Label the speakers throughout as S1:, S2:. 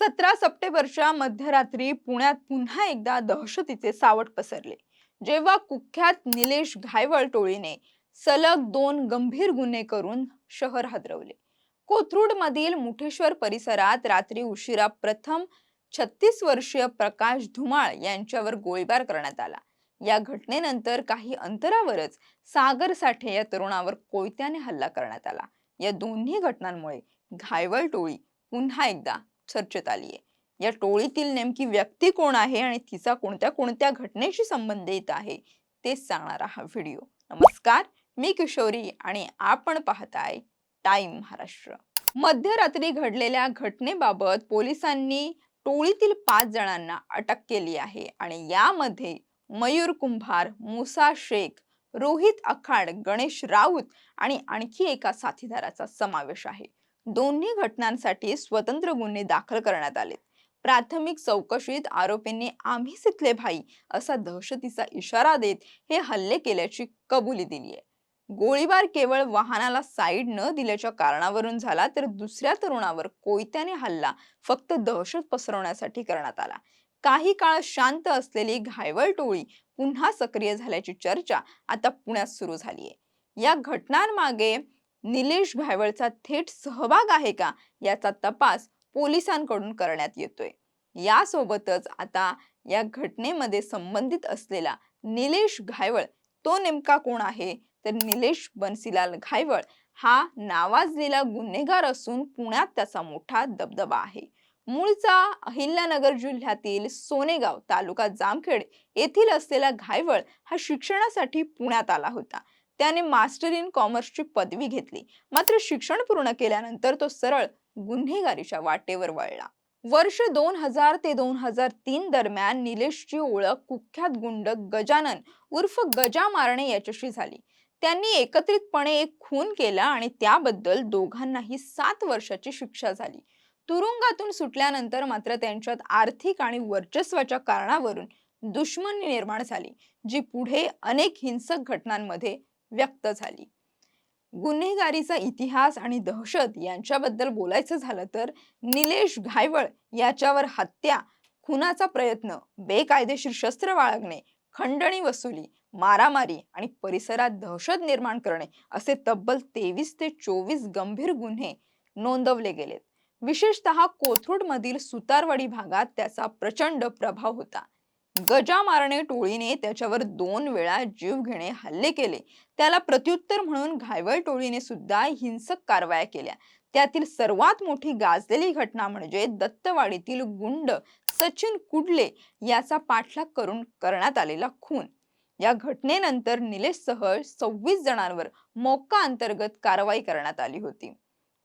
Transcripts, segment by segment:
S1: सतरा सप्टेंबरच्या मध्यरात्री पुण्यात पुन्हा एकदा दहशतीचे सावट पसरले. जेव्हा कुख्यात निलेश घायवळ टोळीने सलग दोन गंभीर गुन्हे करून शहर हादरवले. कोथरूड मधील मुठेश्वर परिसरात रात्री उशिरा प्रथम छत्तीस वर्षीय प्रकाश धुमाळ यांच्यावर गोळीबार करण्यात आला. या घटनेनंतर काही अंतरावरच सागर साठे या तरुणावर कोयत्याने हल्ला करण्यात आला. या दोन्ही घटनांमुळे घायवळ टोळी पुन्हा एकदा चर्चेत आली आहे या टोळीतील नेमकी व्यक्ती कोण आहे आणि तिचा कोणत्या कोणत्या घटनेशी संबंधित आहे तेच सांगणारा हा व्हिडिओ. नमस्कार मी किशोरी आणि आपण पाहताय टाइम महाराष्ट्र. मध्यरात्री घडलेल्या घटनेबाबत पोलिसांनी टोळीतील पाच जणांना अटक केली आहे आणि यामध्ये मयूर कुंभार मुसा शेख रोहित अखाड गणेश राऊत आणि आणखी एका साथीदाराचा समावेश आहे. दोन्ही घटनांसाठी स्वतंत्र गुन्हे दाखल करण्यात आले प्राथमिक चौकशीत आरोपींनी आम्हीच इथले भाई असा दहशतीचा इशारा देत हे हल्ले केल्याची कबुली दिली आहे गोळीबार केवळ वाहनाला साईड न दिल्याच्या कारणावरून झाला तर दुसऱ्या तरुणावर कोयत्याने हल्ला फक्त दहशत पसरवण्यासाठी करण्यात आला. काही काळ शांत असलेली घायवळ टोळी पुन्हा सक्रिय झाल्याची चर्चा आता पुण्यात सुरू झाली आहे या घटनांमागे निलेश घायवळचा थेट सहभाग आहे का याचा तपास पोलिसांकडून करण्यात येतोय. यासोबतच आता या घटनेमध्ये संबंधित असलेला निलेश घायवळ तो नेमका कोण आहे? तर निलेश बनसीलाल घायवळ हा नावाजलेला गुन्हेगार असून पुण्यात त्याचा मोठा दबदबा आहे. मूळचा अहिल्यानगर जिल्ह्यातील सोनेगाव तालुका जामखेड येथील असलेला घायवळ हा शिक्षणासाठी पुण्यात आला होता. त्याने मास्टर इन कॉमर्सची पदवी घेतली. मात्र शिक्षण पूर्ण केल्यानंतर तो सरळ गुन्हेगारीच्या वाटेवर वळला. वर्ष दोन हजार ते दोन हजार तीन दरम्यान निलेशची ओळख कुख्यात गुंड गजानन उर्फ गजा मारणे याच्याशी झाली. त्यांनी एकत्रितपणे एक खून केला आणि त्याबद्दल दोघांनाही सात वर्षाची शिक्षा झाली. तुरुंगातून सुटल्यानंतर मात्र त्यांच्यात आर्थिक आणि वर्चस्वाच्या कारणावरून दुश्मनी निर्माण झाली जी पुढे अनेक हिंसक घटनांमध्ये व्यक्त झाली. गुन्हेगारीचा इतिहास आणि दहशत यांच्याबद्दल बोलायचं झालं तर निलेश घायवळ याच्यावर हत्या खुनाचा प्रयत्न बेकायदेशीर शस्त्र बाळगणे खंडणी वसुली मारामारी आणि परिसरात दहशत निर्माण करणे असे तब्बल तेवीस ते चोवीस गंभीर गुन्हे नोंदवले गेलेत. विशेषतः कोथरूड मधील सुतारवाडी भागात त्याचा प्रचंड प्रभाव होता. गजा मारणे टोळीने त्याच्यावर दोन वेळा जीव घेणे हल्ले केले. त्याला प्रत्युत्तर म्हणून घायवळ टोळीने सुद्धा हिंसक कारवाया केल्या. त्यातील सर्वात मोठी गाजलेली घटना म्हणजे दत्तवाडीतील गुंड सचिन कुडले याचा पाठलाग करून करण्यात आलेला खून. या घटनेनंतर निलेश सह सव्वीस जणांवर मोक्का अंतर्गत कारवाई करण्यात आली होती.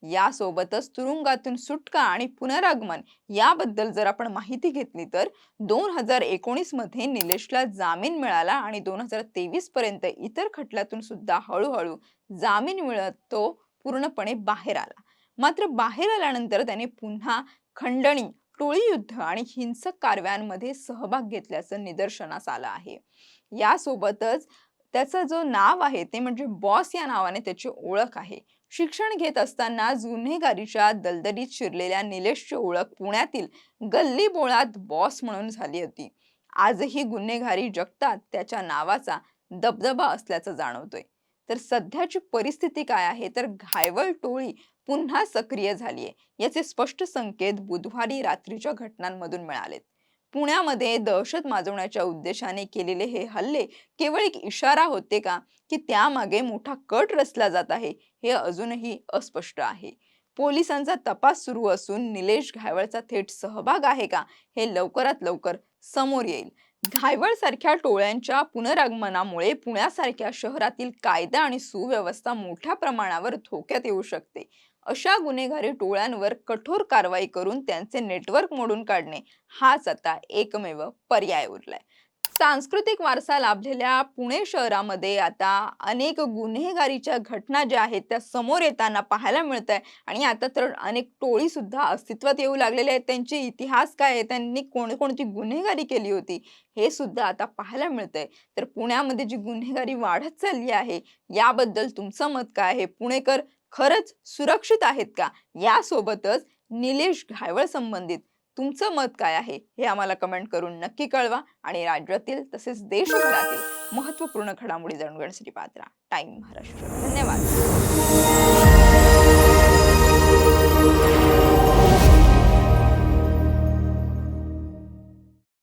S1: यासोबतच तुरुंगातून सुटका आणि पुनरागमन याबद्दल जर आपण माहिती घेतली तर दोन हजार एकोणीसमध्ये निलेशला जामीन मिळाला आणि दोन हजार तेवीस पर्यंत इतर खटल्यातून सुद्धा हळूहळू जामीन मिळत तो पूर्णपणे बाहेर आला. मात्र बाहेर आल्यानंतर त्याने पुन्हा खंडणी टोळी युद्ध आणि हिंसक कारवायांमध्ये सहभाग घेतल्याचं निदर्शनास आलं आहे. यासोबतच त्याचं जो नाव आहे ते म्हणजे बॉस या नावाने त्याची ओळख आहे. शिक्षण घेत असताना गुन्हेगारीच्या दलदलीत शिरलेल्या निलेशची ओळख पुण्यातील गल्ली बोळात बॉस म्हणून झाली होती. आजही गुन्हेगारी जगतात त्याच्या नावाचा दबदबा असल्याचं जाणवतोय. तर सध्याची परिस्थिती काय आहे? तर घायवळ टोळी पुन्हा सक्रिय झालीये याचे स्पष्ट संकेत बुधवारी रात्रीच्या घटनांमधून मिळालेत. पुण्यामध्ये दहशत माजवण्याच्या उद्देशाने केलेले हे हल्ले केवळ एक इशारा होते का? की त्यामागे मोठा कट रचला जात आहे हे अजूनही अस्पष्ट आहे. पोलिसांचा तपास सुरू असून निलेश घायवळचा थेट सहभाग आहे का? हे लवकरात लवकर समोर येईल. घायवळ सारख्या टोळ्यांच्या पुनरागमनामुळे पुण्यासारख्या शहरातील कायदा आणि सुव्यवस्था मोठ्या प्रमाणावर धोक्यात येऊ शकते. अशा गुन्हेगारी टोळ्यांवर कठोर कारवाई करून त्यांचे नेटवर्क मोडून काढणे हाच आता एकमेव पर्याय उरलाय. सांस्कृतिक वारसा लाभलेल्या पुणे शहरामध्ये आता अनेक गुन्हेगारीच्या घटना ज्या आहेत त्या समोर येताना पाहायला मिळत आहे आणि आता तर अनेक टोळी सुद्धा अस्तित्वात येऊ लागलेले आहेत. त्यांचे इतिहास काय आहे? त्यांनी कोणकोणती गुन्हेगारी केली होती? हे सुद्धा आता पाहायला मिळतंय. तर पुण्यामध्ये जी गुन्हेगारी वाढत चालली आहे याबद्दल तुमचं मत काय आहे? पुणेकर खरंच सुरक्षित आहेत का? यासोबतच निलेश घायवळ संबंधित तुमचं मत काय आहे? हे आम्हाला कमेंट करून नक्की कळवा आणि राज्यातील तसेच देशभरातील महत्त्वपूर्ण घडामोडी जाणून घेण्यासाठी पात्रा. Time time Maharashtra. धन्यवाद.